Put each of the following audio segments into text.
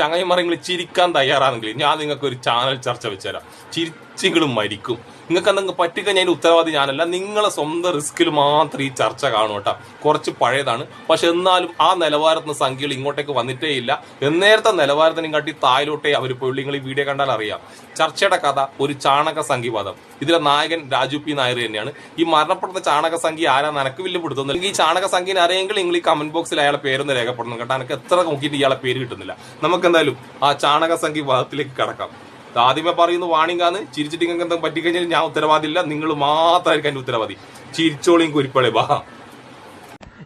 ചങ്ങൈമാരെങ്കിൽ ചിരിക്കാൻ തയ്യാറാണെങ്കിൽ ഞാൻ നിങ്ങൾക്ക് ഒരു ചാനൽ ചർച്ച വെച്ചുതരാം ചിരിച്ചെങ്കിലും മരിക്കും. നിങ്ങൾക്ക് എന്തെങ്കിലും പറ്റിക്കഴിഞ്ഞാൽ ഞാൻ ഉത്തരവാദി ഞാനല്ല. നിങ്ങളെ സ്വന്തം റിസ്കിൽ മാത്രം ഈ ചർച്ച കാണും കേട്ടോ. കുറച്ച് പഴയതാണ്. പക്ഷെ എന്നാലും ആ നിലവാരത്തിന് സംഖ്യകൾ ഇങ്ങോട്ടേക്ക് വന്നിട്ടേ ഇല്ല എന്നേരത്തെ നിലവാരത്തിനും കാട്ടി തായിലോട്ടേ അവർ പോയി. നിങ്ങൾ ഈ വീഡിയോ കണ്ടാൽ അറിയാം. ചർച്ചയുടെ കഥ ഒരു ചാണക സംഖ്യവാദം ഇതിലെ നായകൻ രാജു പി. നായർ തന്നെയാണ്. ഈ മരണപ്പെടുന്ന ചാണക സംഖ്യ ആരാ നിനക്ക് വലിയ പിടുത്തുന്നില്ല ഈ ചാണക സംഖ്യനെ അറിയെങ്കിൽ നിങ്ങൾ ഈ കമന്റ് ബോക്സിൽ അയാളെ പേരൊന്ന് രേഖപ്പെടുന്നു കേട്ടോ. എനിക്ക് എത്ര നോക്കിയിട്ട് ഇയാളെ പേര് കിട്ടുന്നില്ല. നമുക്ക് എന്തായാലും ആ ചാണക സംഖ്യ വാദത്തിലേക്ക് കടക്കാം. ആദ്യമേ പറയുന്നു വാണിങ്ങാന്ന് ചിരിച്ചിട്ട് നിങ്ങൾക്ക് എന്തെങ്കിലും പറ്റിക്കഴിഞ്ഞാൽ ഞാൻ ഉത്തരവാദിയില്ല നിങ്ങൾ മാത്രമായിരിക്കും എന്റെ ഉത്തരവാദി. ചിരിച്ചോളിയും കുരിപ്പളെ വാ.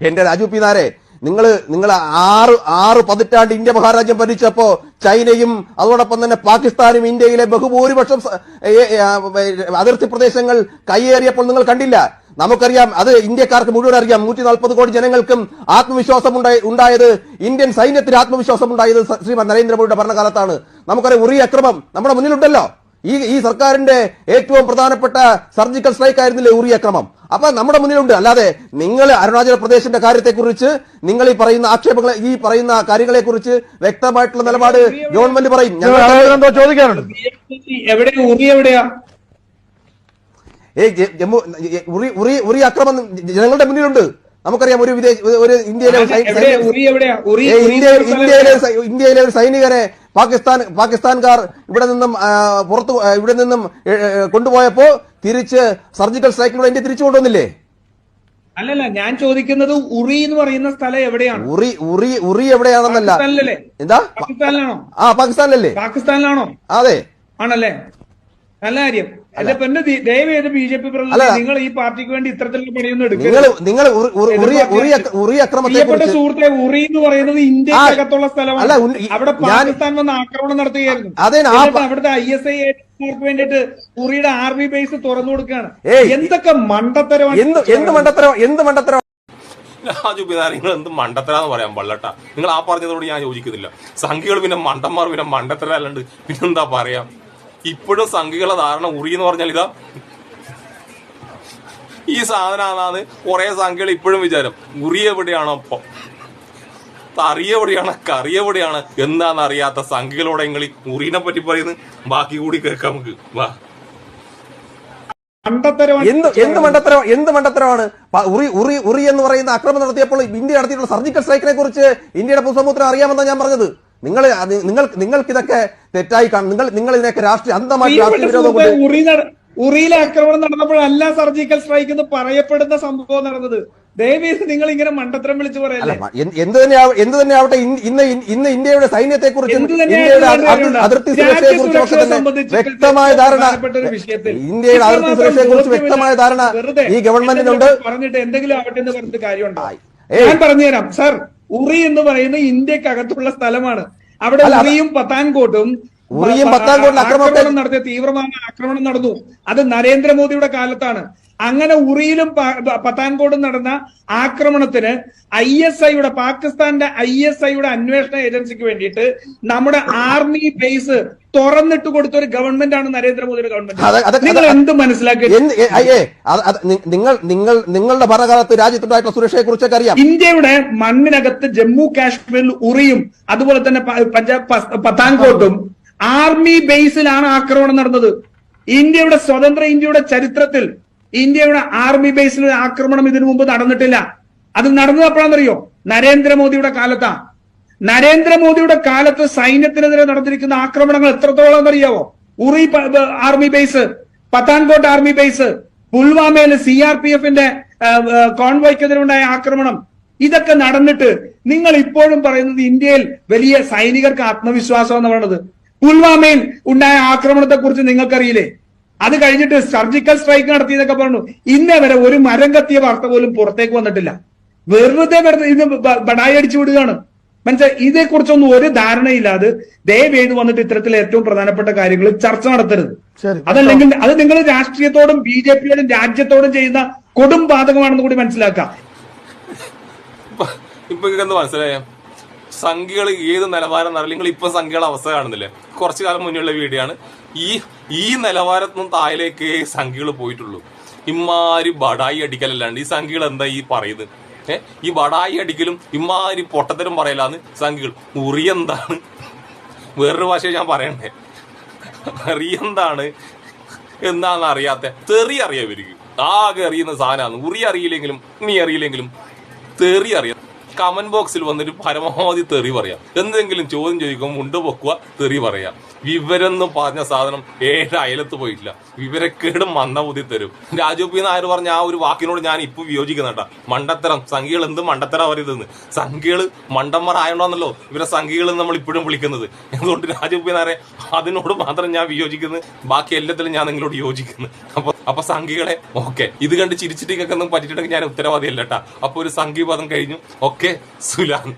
എന്റെ രാജു പി നാരെ നിങ്ങൾ നിങ്ങൾ ആറ് ആറ് പതിറ്റാണ്ട് ഇന്ത്യ മഹാരാജ്യം ഭരിച്ചപ്പോ ചൈനയും അതോടൊപ്പം തന്നെ പാകിസ്ഥാനും ഇന്ത്യയിലെ ബഹുഭൂരിപക്ഷം അതിർത്തി പ്രദേശങ്ങൾ കൈയേറിയപ്പോൾ നിങ്ങൾ കണ്ടില്ല. നമുക്കറിയാം അത് ഇന്ത്യക്കാർക്ക് മുഴുവൻ അറിയാം. നൂറ്റി നാൽപ്പത് കോടി ജനങ്ങൾക്കും ആത്മവിശ്വാസം ഉണ്ടായ- ഉണ്ടായത് ഇന്ത്യൻ സൈന്യത്തിന് ആത്മവിശ്വാസം ഉണ്ടായത് ശ്രീമതി നരേന്ദ്രമോദിയുടെ ഭരണകാലത്താണ്. നമുക്കറിയാം ഉറി അക്രമം നമ്മുടെ മുന്നിലുണ്ടല്ലോ. ഈ ഈ സർക്കാരിന്റെ ഏറ്റവും പ്രധാനപ്പെട്ട സർജിക്കൽ സ്ട്രൈക്ക് ആയിരുന്നില്ലേ ഉറി അക്രമം? അപ്പൊ നമ്മുടെ മുന്നിലുണ്ട്. അല്ലാതെ നിങ്ങൾ അരുണാചൽ പ്രദേശിന്റെ കാര്യത്തെക്കുറിച്ച് നിങ്ങൾ ഈ പറയുന്ന ആക്ഷേപങ്ങളെ ഈ പറയുന്ന കാര്യങ്ങളെ കുറിച്ച് വ്യക്തമായിട്ടുള്ള നിലപാട് ഗവൺമെന്റ് പറയും. ജമ്മു ഉറി ഉറി ഉറി അക്രമം ജനങ്ങളുടെ മുന്നിലുണ്ട്. നമുക്കറിയാം ഒരു വിദേശ ഒരു ഇന്ത്യയിലെ ഇന്ത്യയിലെ ഒരു സൈനികരെ പാകിസ്ഥാൻ പാകിസ്ഥാൻകാർ ഇവിടെ നിന്നും പുറത്ത് ഇവിടെ നിന്നും കൊണ്ടുപോയപ്പോ തിരിച്ച് സർജിക്കൽ സ്ട്രൈക്കിലൂടെ ഇന്ത്യ തിരിച്ചു കൊണ്ടുവന്നില്ലേ? അല്ലല്ല ഞാൻ ചോദിക്കുന്നത് ഉറി എന്ന് പറയുന്ന സ്ഥലം എവിടെയാണ്? ഉറി ഉറി ഉറി എവിടെയാണെന്നല്ല. എന്താ? പാകിസ്ഥാനിലാണോ? ആ പാകിസ്ഥാനിലല്ലേ? പാകിസ്ഥാനിലാണോ? അതെ. ആണല്ലേ? നല്ല കാര്യം. നിങ്ങൾ ഈ പാർട്ടിക്ക് വേണ്ടി ഇത്തരത്തിലുള്ള പണിയൊന്നും എടുക്കരുത്. സുഹൃത്തെ ഉറി എന്ന് പറയുന്നത് ഇന്ത്യക്കകത്തുള്ള സ്ഥലമാണ്. അവിടെ ഞാൻ- പാകിസ്ഥാൻ വന്ന് ആക്രമണം നടത്തുകയായിരുന്നു. അവിടുത്തെ ഐ എസ് ഐ ഏജന്റുമാർക്ക് വേണ്ടിയിട്ട് ഉറിയുടെ ആർമി ബേസ് തുറന്നു കൊടുക്കുകയാണ്. എന്തൊക്കെ മണ്ടത്തരമാണ്? എന്ത് മണ്ടത്തരം എന്ത് മണ്ടത്തരം രാജു പിതാ നിങ്ങൾ എന്ത് മണ്ടത്തരാന്ന് പറയാൻ പള്ളട്ടാ നിങ്ങൾ ആ പറഞ്ഞതോട് ഞാൻ യോജിക്കുന്നില്ല. സംഖ്യകൾ പിന്നെ മണ്ടന്മാർ പിന്നെ മണ്ടത്തര അല്ലാണ്ട് പിന്നെന്താ പറയാ? ഇപ്പോഴും സംഘികളെ ധാരണ ഉറി എന്ന് പറഞ്ഞാൽ ഇതാ. ഈ സാധനമാണെന്ന് കുറെ സംഖ്യകൾ ഇപ്പോഴും വിചാരം. ഉറി എവിടെയാണോ ഇപ്പൊ? തറി എവിടെയാണ്? കറി എവിടെയാണ്? എന്താണെന്ന് അറിയാത്ത സംഖ്യകളോടെ നിങ്ങൾ ഈ ഉറീനെ പറ്റി പറയുന്നത്? ബാക്കി കൂടി കേൾക്കാം നമുക്ക്. വാ. എന്ത് എന്ത് മണ്ടത്തരം എന്ത് മണ്ടത്തരമാണ്? ഉറി ഉറി ഉറി എന്ന് പറയുന്ന അക്രമം നടത്തിയപ്പോൾ ഇന്ത്യ നടത്തിയിട്ടുള്ള സർജിക്കൽ സ്ട്രൈക്കിനെ കുറിച്ച് ഇന്ത്യയുടെ പൊതുസമൂഹത്തിന് അറിയാമെന്നാണ് ഞാൻ പറഞ്ഞത്. നിങ്ങൾ നിങ്ങൾ നിങ്ങൾക്ക് ഇതൊക്കെ തെറ്റായി കാണും. നിങ്ങൾ നിങ്ങൾ ഇതിനൊക്കെ രാഷ്ട്രീയ അന്ധമായി രാഷ്ട്രീയ വിരോധം കൊണ്ട് ഉറിയിലെ ആക്രമണം നടന്നപ്പോഴല്ല സർജിക്കൽ സ്ട്രൈക്ക് എന്ന് പറയപ്പെടുന്ന സംഭവം നടന്നത്. ദയവേത് നിങ്ങൾ ഇങ്ങനെ മണ്ടത്തരം വിളിച്ചു പറയല്ലേ? എന്ത് തന്നെ എന്ത് തന്നെ ആവട്ടെ ഇന്ന് ഇന്ന് ഇന്ത്യയുടെ സൈന്യത്തെ കുറിച്ച് ഇന്ത്യയുടെ അതിർത്തി സുരക്ഷയെ കുറിച്ച് തന്നെ വ്യക്തമായ ധാരണ. ഇന്ത്യയുടെ അതിർത്തി സുരക്ഷയെ കുറിച്ച് വ്യക്തമായ ധാരണ ഈ ഗവൺമെന്റിനുണ്ട്. പറഞ്ഞിട്ട് എന്തെങ്കിലും ആവട്ടെ എന്ന് പറഞ്ഞിട്ട് കാര്യമുണ്ടോ? ആയി. ഏയ്. ഞാൻ പറഞ്ഞുതരാം സർ. ഉറി എന്ന് പറയുന്ന ഇന്ത്യക്കകത്തുള്ള സ്ഥലമാണ്. അവിടെ ഉറിയും പത്താൻകോട്ടും ആക്രമണം നടത്തിയ തീവ്രമായ ആക്രമണം നടന്നു. അത് നരേന്ദ്രമോദിയുടെ കാലത്താണ്. അങ്ങനെ ഉറിയിലും പ- പ- പത്താൻകോട്ടും നടന്ന ആക്രമണത്തിന് ഐ എസ് ഐയുടെ പാകിസ്ഥാന്റെ ഐ എസ് ഐയുടെ അന്വേഷണ ഏജൻസിക്ക് വേണ്ടിയിട്ട് നമ്മുടെ ആർമി ബേസ് തുറന്നിട്ട് കൊടുത്ത ഒരു ഗവൺമെന്റ് ആണ് നരേന്ദ്രമോദിയുടെ ഗവൺമെന്റ്. നിങ്ങൾ എന്ത് മനസ്സിലാക്കി? നിങ്ങൾ നിങ്ങൾ നിങ്ങളുടെ ഭരണകാലത്ത് രാജ്യത്തുണ്ടായിട്ടുള്ള സുരക്ഷയെ കുറിച്ചൊക്കെ അറിയാം. ഇന്ത്യയുടെ മണ്ണിനകത്ത് ജമ്മു കാശ്മീരിൽ ഉറിയും അതുപോലെ തന്നെ പഞ്ചാബ് പത്താൻകോട്ടും ആർമി ബേസിലാണ് ആക്രമണം നടന്നത്. ഇന്ത്യയുടെ സ്വതന്ത്ര ഇന്ത്യയുടെ ചരിത്രത്തിൽ ഇന്ത്യയുടെ ആർമി ബേസിൽ ആക്രമണം ഇതിനു മുമ്പ് നടന്നിട്ടില്ല. അത് നടന്നത് എപ്പോഴാണെന്നറിയോ? നരേന്ദ്രമോദിയുടെ കാലത്താ. നരേന്ദ്രമോദിയുടെ കാലത്ത് സൈന്യത്തിനെതിരെ നടന്നിരിക്കുന്ന ആക്രമണങ്ങൾ എത്രത്തോളം എന്നറിയാവോ Uri army base Pathankot army base പുൽവാമയിൽ സി ആർ പി എഫിന്റെ കോൺവോയ്ക്കെതിരുണ്ടായ ആക്രമണം. ഇതൊക്കെ നടന്നിട്ട് നിങ്ങൾ ഇപ്പോഴും പറയുന്നത് ഇന്ത്യയിൽ വലിയ സൈനികർക്ക് ആത്മവിശ്വാസം എന്ന് പറയുന്നത്. പുൽവാമയിൽ ഉണ്ടായ ആക്രമണത്തെ കുറിച്ച് നിങ്ങൾക്കറിയില്ലേ? അത് കഴിഞ്ഞിട്ട് സർജിക്കൽ സ്ട്രൈക്ക് നടത്തിയതൊക്കെ പറഞ്ഞു. ഇന്നേ വരെ ഒരു മരം കത്തിയ വാർത്ത പോലും പുറത്തേക്ക് വന്നിട്ടില്ല. വെറുതെ വെറുതെ ഇന്ന് ബടായി അടിച്ചു വിടുകയാണ്. മനസ്സിലായി? ഇതേക്കുറിച്ചൊന്നും ഒരു ധാരണയില്ലാതെ ദയവേത് വന്നിട്ട് ഇത്തരത്തിൽ ഏറ്റവും പ്രധാനപ്പെട്ട കാര്യങ്ങൾ ചർച്ച നടത്തരുത്. അതല്ലെങ്കിൽ അത് നിങ്ങൾ രാഷ്ട്രീയത്തോടും ബി ജെ പിയോടും രാജ്യത്തോടും ചെയ്യുന്ന കൊടും ബാധകമാണെന്ന് കൂടി മനസ്സിലാക്കാം. ഇപ്പൊ മനസ്സിലായ? സംഖ്യകൾ ഏത് നിലവാരം എന്നറിയില്ല നിങ്ങൾ ഇപ്പൊ സംഖ്യകളുടെ അവസ്ഥ കാണുന്നില്ലേ? കുറച്ചു കാലം മുന്നുള്ള വീഡിയോ ആണ് ഈ ഈ നിലവാരത്തിനും താഴേക്ക് സംഖ്യകൾ പോയിട്ടുള്ളൂ. ഇമാരി ബടായി അടിക്കലല്ലാണ്ട്. ഈ സംഖ്യകൾ എന്താ ഈ പറയുന്നത്? ഈ ബടായി അടിക്കലും ഇമാരി പൊട്ടത്തരം പറയലാന്ന് സംഖ്യകൾ. ഉറി എന്താണ്? വേറൊരു ഭാഷ ഞാൻ പറയണ്ടേ? റി എന്താണ്? എന്താണെന്ന് അറിയാത്ത. തെറി അറിയാം ഇവർക്ക്. ആകെ അറിയുന്ന സാധനമാണ്. ഉറി അറിയില്ലെങ്കിലും നീ അറിയില്ലെങ്കിലും തെറി അറിയാം. കമന്റ് ബോക്സിൽ വന്നിട്ട് പരമാവധി തെറി പറയാം. എന്തെങ്കിലും ചോദ്യം ചോദിക്കുമ്പോൾ മുണ്ട് പൊക്കുക തെറി പറയാം. വിവരെന്ന് പറഞ്ഞ സാധനം ഏഴ് അയലത്ത് പോയിട്ടില്ല. വിവരക്കേട് മന്ദബുദ്ധി തരും. രാജു പി നായർ പറഞ്ഞ ആ ഒരു വാക്കിനോട് ഞാൻ ഇപ്പൊ വിയോജിക്കുന്നുണ്ട മണ്ടത്തരം. സംഖ്യകൾ എന്ത് മണ്ടത്തരം പറയുന്നത് സംഖ്യകൾ മണ്ടന്മാർ ആയതുകൊണ്ടാണല്ലോ ഇവരെ സംഖ്യകൾ നമ്മൾ ഇപ്പോഴും വിളിക്കുന്നത്. അതുകൊണ്ട് രാജു പി നായരെ അതിനോട് മാത്രം ഞാൻ വിയോജിക്കുന്നു? ബാക്കി എല്ലാത്തിലും ഞാൻ നിങ്ങളോട് യോജിക്കുന്നു. അപ്പൊ അപ്പൊ സംഘികളെ ഓക്കെ ഇത് കണ്ട് ചിരിച്ചിട്ടൊക്കെ ഒന്നും പറ്റിയിട്ടുണ്ടെങ്കിൽ ഞാൻ ഉത്തരവാദിയല്ല കേട്ടാ അപ്പൊ ഒരു സംഘീപദം പദം കഴിഞ്ഞു. ഓക്കെ സുലാൻ